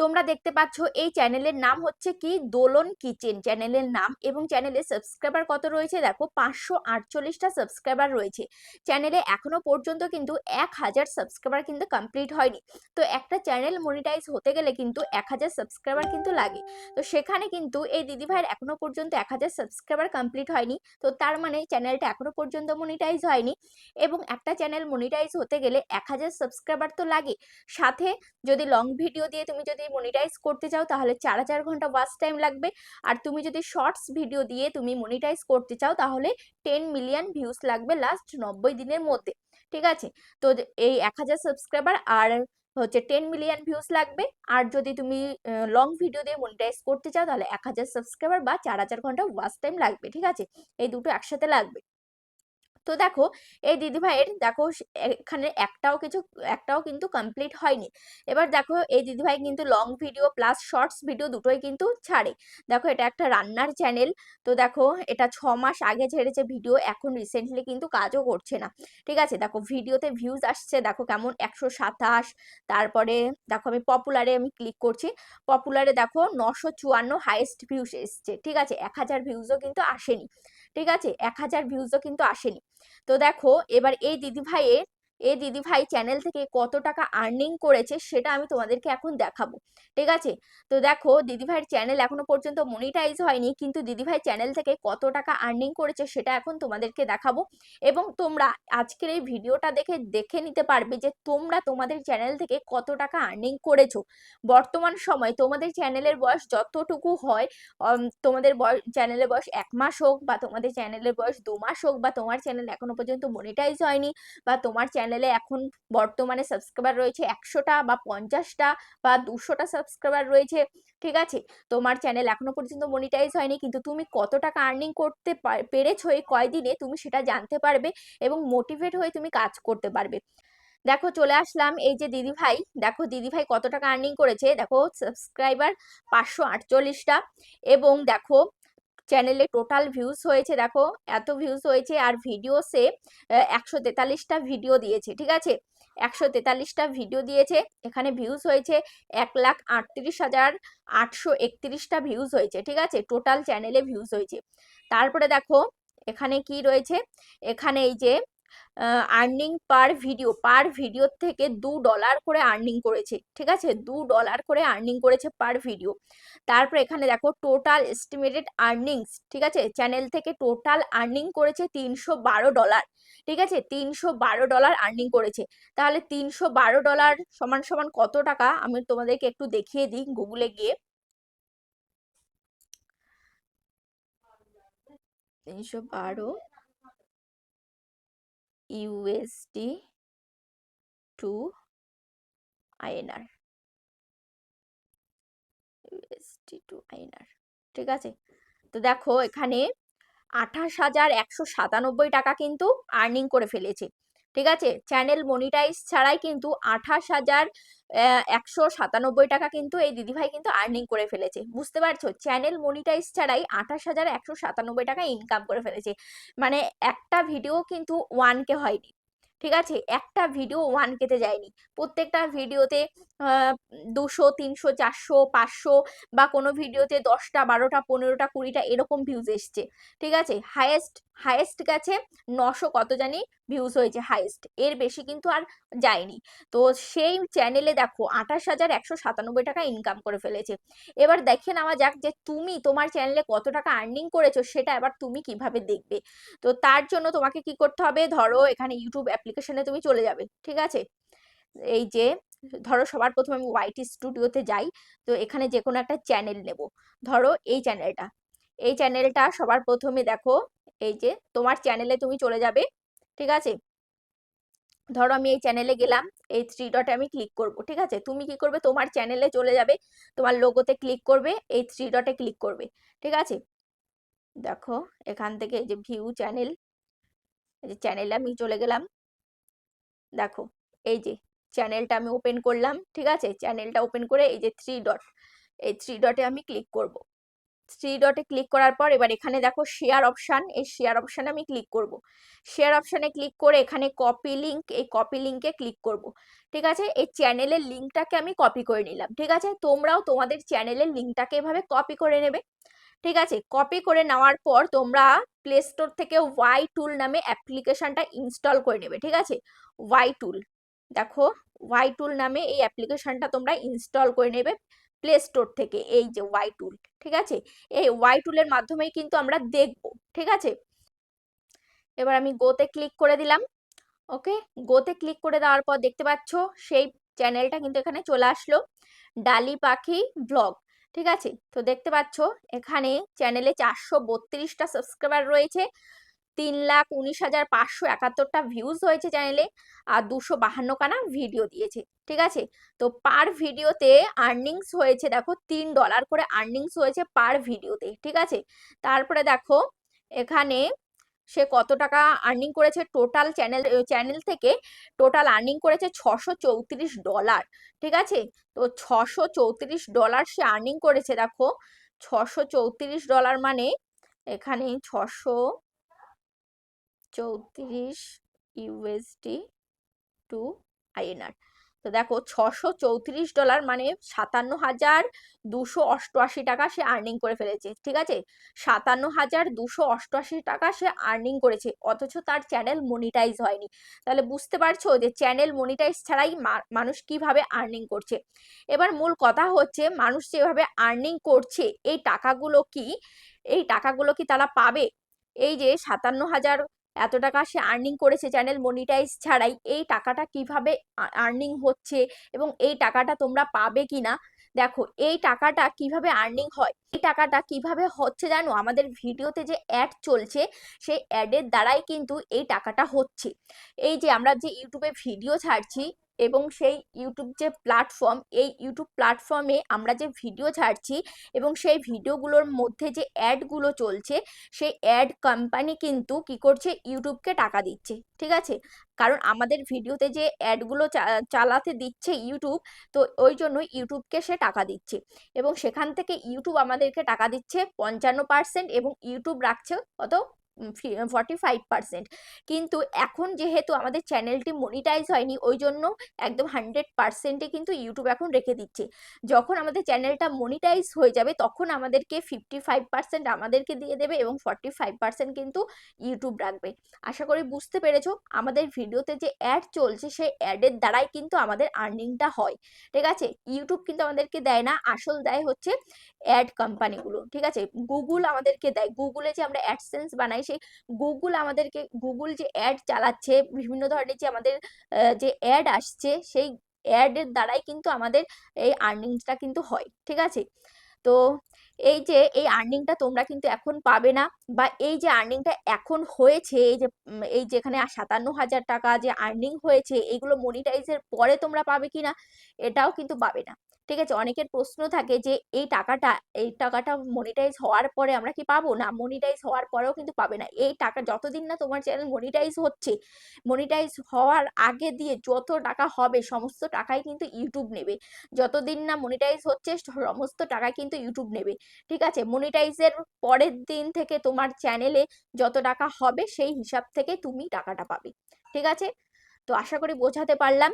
তোমরা দেখতে পাচ্ছ এই চ্যানেলের নাম হচ্ছে কি? দোলন কিচেন। চ্যানেলের নাম এবং চ্যানেলে সাবস্ক্রাইবার কত রয়েছে? দেখো, পাঁচশো আটচল্লিশটা সাবস্ক্রাইবার রয়েছে। চ্যানেলে এখনও পর্যন্ত কিন্তু এক হাজার সাবস্ক্রাইবার কিন্তু কমপ্লিট হয়নি। তো একটা চ্যানেল মনিটাইজ হতে গেলে কিন্তু এক হাজার সাবস্ক্রাইবার কিন্তু লাগে। তো সেখানে কিন্তু এই দিদিভাইয়ের এখনও পর্যন্ত এক হাজার সাবস্ক্রাইবার কমপ্লিট হয়নি। তো তার মানে চ্যানেলটা এখনও পর্যন্ত মনিটাইজ হয়নি এবং একটা চ্যানেল মনিটাইজ হতে গেলে এক হাজার সাবস্ক্রাইবার তো লাগে। সাথে যদি লং ভিডিও দিয়ে তুমি যদি মনিটাইজ করতে চাও, তাহলে চার হাজার ঘণ্টা ওয়াচ টাইম লাগবে। আর তুমি যদি শর্টস ভিডিও দিয়ে তুমি মনিটাইজ করতে চাও, তাহলে টেন মিলিয়ন ভিউজ লাগবে লাস্ট নব্বই দিনের মধ্যে। ঠিক আছে? তো এই এক হাজার সাবস্ক্রাইবার আর হচ্ছে টেন মিলিয়ন ভিউজ লাগবে। আর যদি তুমি লং ভিডিও দিয়ে মনিটাইজ করতে চাও, তাহলে এক হাজার সাবস্ক্রাইবার বা চার হাজার ঘণ্টা ওয়াচ টাইম লাগবে। ঠিক আছে? এই দুটো একসাথে লাগবে। তো দেখো, এই দিদিভাইয়ের দেখো এখানে একটাও কিছু, একটাও কিন্তু কমপ্লিট হয়নি। এবার দেখো এই দিদিভাই কিন্তু long video plus shorts video দুটোই কিন্তু ছাড়ে। দেখো এটা একটা রান্নার চ্যানেল তো দেখো এটা ছ মাস আগে ছেড়েছে ভিডিও এখন রিসেন্টলি কিন্তু কাজও করছে না। ঠিক আছে, দেখো ভিডিওতে ভিউজ আসছে, দেখো কেমন একশো সাতাশ, তারপরে দেখো আমি পপুলারে আমি ক্লিক করছি পপুলারে দেখো নশো চুয়ান্ন হাইয়েস্ট ভিউজ এসছে। ঠিক আছে, এক হাজার ভিউজও কিন্তু আসেনি। ঠিক আছে? এক হাজার ভিউজও কিন্তু আসেনি। তো দেখো এবার এই দিদি ভাইয়ের এই দিদি ভাই চ্যানেল থেকে কত টাকা আর্নিং করেছে সেটা আমি তোমাদেরকে এখন দেখাবো, ঠিক আছে? তো দেখো, দিদিভাইয়ের চ্যানেল এখনও পর্যন্ত মনিটাইজ হয়নি, কিন্তু দিদিভাই চ্যানেল থেকে কত টাকা আর্নিং করেছে সেটা এখন তোমাদেরকে দেখাবো এবং তোমরা আজকের এই ভিডিওটা দেখে দেখে নিতে পারবে যে তোমরা তোমাদের চ্যানেল থেকে কত টাকা আর্নিং করেছ। বর্তমান সময় তোমাদের চ্যানেলের বয়স যতটুকু হয় তোমাদের চ্যানেলের বয়স এক মাস হোক বা তোমাদের চ্যানেলের বয়স দু মাস হোক বা তোমার চ্যানেল এখনও পর্যন্ত মনিটাইজ হয়নি বা তোমার চ্যানেলে এখন বর্তমানে সাবস্ক্রাইবার রয়েছে একশোটা বা পঞ্চাশটা বা দুশোটা সাবস্ক্রাইবার রয়েছে, ঠিক আছে? তোমার চ্যানেল এখনও পর্যন্ত মনিটাইজ হয়নি, কিন্তু তুমি কত টাকা আর্নিং করতে পেরেছ এই কয়দিনে তুমি সেটা জানতে পারবে এবং মোটিভেট হয়ে তুমি কাজ করতে পারবে। দেখো, চলে আসলাম এই যে দিদি ভাই। দেখো, দিদি ভাই কত টাকা আর্নিং করেছে? দেখো সাবস্ক্রাইবার পাঁচশো আটচল্লিশটা এবং দেখো চ্যানেলে টোটাল ভিউজ হয়েছে, দেখো, এত ভিউজ হয়েছে, আর ভিডিও সে একশো তেতাল্লিশটা ভিডিও দিয়েছে, ঠিক আছে? একশো তেতাল্লিশটা ভিডিও দিয়েছে, এখানে ভিউজ হয়েছে এক লাখ আটত্রিশ হাজার আটশো একত্রিশটা ভিউজ হয়েছে, ঠিক আছে? টোটাল চ্যানেলে ভিউজ হয়েছে। তারপরে দেখো, এখানে কি রয়েছে? এখানে এই যে earning per video per video থেকে দু ডলার করে আর্নিং করেছে, ঠিক আছে? দু ডলার করে আর্নিং করেছে পার ভিডিও তারপর এখানে দেখো টোটাল এস্টিমেটেড আর্নিংস ঠিক আছে? চ্যানেল থেকে টোটাল আর্নিং করেছে তিনশো বারো ডলার ঠিক আছে? তিনশো বারো ডলার আর্নিং করেছে। তাহলে তিনশো বারো ডলার সমান সমান কত টাকা? আমি তোমাদেরকে একটু দেখিয়ে দিই গুগলে গিয়ে। তিনশো বারো USD to INR USD to INR ঠিক আছে? তো দেখো, এখানে আঠাশ হাজার একশো সাতানব্বই টাকা কিন্তু আর্নিং করে ফেলেছে। ঠিক আছে? চ্যানেল মনিটাইজ ছাড়াই কিন্তু আঠাশ হাজার একশো সাতানব্বই টাকা কিন্তু এই দিদিভাই কিন্তু আর্নিং করে ফেলেছে। বুঝতে পারছ? চ্যানেল মনিটাইজ ছাড়াই আঠাশ হাজার একশো সাতানব্বই টাকা ইনকাম করে ফেলেছে। মানে একটা ভিডিও কিন্তু ওয়ান কে হয়নি। ঠিক আছে? একটা ভিডিও ওয়ান কেতে যায়নি। প্রত্যেকটা ভিডিওতে দুশো, তিনশো, চারশো, পাঁচশো বা কোনো ভিডিওতে দশটা, বারোটা, পনেরোটা, কুড়িটা এরকম ভিউজ এসছে। ঠিক আছে? হায়েস্ট হায়েস্ট গেছে নশো কত জানি ভিউজ হয়েছে হায়েস্ট এর বেশি কিন্তু আর যায়নি। তো সেই চ্যানেলে দেখো, আঠাশ হাজার একশো সাতানব্বই টাকা ইনকাম করে ফেলেছে। এবার দেখে নেওয়া যাক যে তুমি তোমার চ্যানেলে কত টাকা আর্নিং করেছ, সেটা এবার তুমি কীভাবে দেখবে? তো তার জন্য তোমাকে কি করতে হবে? ধরো এখানে ইউটিউব অ্যাপ্লিকেশনে তুমি চলে যাবে, ঠিক আছে? এই যে, ধরো সবার প্রথমে আমি ওয়াইটি স্টুডিওতে যাই, তো এখানে যে কোনো একটা চ্যানেল নেব। ধরো এই চ্যানেলটা এই চ্যানেলটা সবার প্রথমে দেখো, এই যে, তোমার চ্যানেলে তুমি চলে যাবে, ঠিক আছে? ধরো আমি এই চ্যানেলে গেলাম, এই থ্রি ডটে আমি ক্লিক করব, ঠিক আছে? তুমি কি করবে? তোমার চ্যানেলে চলে যাবে, তোমার লোগোতে ক্লিক করবে, এই থ্রি ডটে ক্লিক করবে, ঠিক আছে? দেখো, এখান থেকে এই যে ভিউ চ্যানেল এই যে চ্যানেলে আমি চলে গেলাম দেখো, এই যে চ্যানেলটা আমি ওপেন করলাম, ঠিক আছে? চ্যানেলটা ওপেন করে এই যে থ্রি ডট এই থ্রি ডটে আমি ক্লিক করব। থ্রি ডটে ক্লিক করার পর এবার এখানে দেখো শেয়ার অপশান এই শেয়ার অপশানে আমি ক্লিক করব। শেয়ার অপশানে ক্লিক করে এখানে কপি লিঙ্ক এই কপি লিঙ্কে ক্লিক করব। ঠিক আছে? এই চ্যানেলের লিঙ্কটাকে আমি কপি করে নিলাম, ঠিক আছে? তোমরাও তোমাদের চ্যানেলের লিঙ্কটাকে এভাবে কপি করে নেবে। ঠিক আছে? কপি করে নেওয়ার পর তোমরা প্লে স্টোর থেকে ওয়াই টুল নামে অ্যাপ্লিকেশনটা ইনস্টল করে নেবে, ঠিক আছে? ওয়াই টুল দেখো ওয়াই টুল নামে এই অ্যাপ্লিকেশনটা তোমরা ইনস্টল করে নেবে প্লে স্টোর থেকে, এই যে ওয়াই টুল ঠিক আছে? এই ওয়াই টুলের মাধ্যমেই কিন্তু আমরা দেখব, ঠিক আছে? এবার আমি গোতে ক্লিক করে দিলাম ওকে গোতে ক্লিক করে দেওয়ার পর দেখতে পাচ্ছ, সেই চ্যানেলটা কিন্তু এখানে চলে আসলো, ডালি পাখি ব্লগ ঠিক আছে? তো দেখতে পাচ্ছ, এখানে চ্যানেলে চারশো বত্রিশটা সাবস্ক্রাইবার রয়েছে। তিন লাখ উনিশ হাজার পাঁচশো একাত্তরটা ভিউজ হয়েছে চ্যানেলে আর দুশো বাহান্ন কানা ভিডিও দিয়েছে। ঠিক আছে? তো পার ভিডিওতে আর্নিংস হয়েছে, দেখো, তিন ডলার করে আর্নিংস হয়েছে পার ভিডিওতে ঠিক আছে? তারপরে দেখো, এখানে সে কত টাকা আর্নিং করেছে? টোটাল চ্যানেল চ্যানেল থেকে টোটাল আর্নিং করেছে ছশো চৌত্রিশ ডলার ঠিক আছে? তো ছশো চৌত্রিশ ডলার সে আর্নিং করেছে, দেখো। ছশো চৌত্রিশ ডলার মানে এখানে ছশো চৌত্রিশ ইউএসডি টু আইএনআর তো দেখো ছশো চৌত্রিশ ডলার মানে সাতান্ন হাজার দুশো অষ্টআশি টাকা সে আর্নিং করে ফেলেছে, ঠিক আছে? সাতান্ন হাজার দুশো অষ্টআশি টাকা সে আর্নিং করেছে, অথচ তার চ্যানেল মনিটাইজ হয়নি। তাহলে বুঝতে পারছ যে চ্যানেল মনিটাইজ ছাড়াই মানুষ কীভাবে আর্নিং করছে? এবার মূল কথা হচ্ছে মানুষ যেভাবে আর্নিং করছে, এই টাকাগুলো কি, এই টাকাগুলো কি তারা পাবে? এই যে সাতান্ন হাজার এত টাকা সে আর্নিং করেছে চ্যানেল মনিটাইজ ছাড়াই, এই টাকাটা কীভাবে আর্নিং হচ্ছে এবং এই টাকাটা তোমরা পাবে কি না দেখো, এই টাকাটা কীভাবে আর্নিং হয়? এই টাকাটা কীভাবে হচ্ছে জানো? আমাদের ভিডিওতে যে অ্যাড চলছে, সেই অ্যাডের দ্বারাই কিন্তু এই টাকাটা হচ্ছে। এই যে আমরা যে ইউটিউবে ভিডিও ছাড়ছি এবং সেই ইউটিউব যে প্ল্যাটফর্ম এই ইউটিউব প্ল্যাটফর্মে আমরা যে ভিডিও ছাড়ছি এবং সেই ভিডিওগুলোর মধ্যে যে অ্যাডগুলো চলছে, সেই অ্যাড কোম্পানি কিন্তু কি করছে? ইউটিউবকে টাকা দিচ্ছে, ঠিক আছে? কারণ আমাদের ভিডিওতে যে অ্যাডগুলো চালাতে দিচ্ছে ইউটিউব তো ওই জন্য ইউটিউবকে সে টাকা দিচ্ছে। এবং সেখান থেকে ইউটিউব আমাদেরকে টাকা দিচ্ছে পঞ্চান্ন পার্সেন্ট এবং ইউটিউব রাখছে কত? ফর্টি ফাইভ পার্সেন্ট কিন্তু এখন যেহেতু আমাদের চ্যানেলটি মনিটাইজ হয়নি, ওই জন্য একদম হান্ড্রেড পার্সেন্টে কিন্তু ইউটিউব এখন রেখে দিচ্ছে। যখন আমাদের চ্যানেলটা মনিটাইজ হয়ে যাবে, তখন আমাদেরকে ফিফটি ফাইভ পার্সেন্ট আমাদেরকে দিয়ে দেবে এবং ফর্টি ফাইভ পার্সেন্ট কিন্তু ইউটিউব রাখবে। আশা করি বুঝতে পেরেছ, আমাদের ভিডিওতে যে অ্যাড চলছে, সেই অ্যাডের দ্বারাই কিন্তু আমাদের আর্নিংটা হয়। ঠিক আছে? ইউটিউব কিন্তু আমাদেরকে দেয় না, আসল দেয় হচ্ছে অ্যাড কোম্পানিগুলো ঠিক আছে? গুগল আমাদেরকে দেয়। গুগলে যে আমরা অ্যাডসেন্স বানাই সেই গুগল আমাদেরকে গুগল যে অ্যাড চালাচ্ছে, বিভিন্ন ধরনের যে আমাদের যে অ্যাড আসছে, সেই অ্যাডের দ্বারাই কিন্তু আমাদের এই আর্নিংসটা কিন্তু হয়, ঠিক আছে? তো এই যে, এই আর্নিংটা তোমরা কিন্তু এখন পাবে না বা এই যে আর্নিংটা এখন হয়েছে, এই যে এই যেখানে সাতান্ন হাজার টাকা যে আর্নিং হয়েছে এগুলো মনিটাইজের পরে তোমরা পাবে কিনা এটাও কিন্তু পাবে না। ঠিক আছে? অনেকের প্রশ্ন থাকে যে, এই টাকাটা এই টাকাটা মনিটাইজ হওয়ার পরে আমরা কি পাবো? না মনিটাইজ হওয়ার পরেও কিন্তু পাবে না। এই টাকা, যতদিন না তোমার চ্যানেল মনিটাইজ হচ্ছে মনিটাইজ হওয়ার আগে দিয়ে যত টাকা হবে, সমস্ত টাকাই কিন্তু ইউটিউব নেবে। যতদিন না মনিটাইজ হচ্ছে, সমস্ত টাকা কিন্তু ইউটিউব নেবে। ঠিক আছে? মনিটাইজের পরের দিন থেকে তোমার চ্যানেলে যত টাকা হবে সেই হিসাব থেকে তুমি টাকাটা পাবে। ঠিক আছে? তো আশা করি বোঝাতে পারলাম।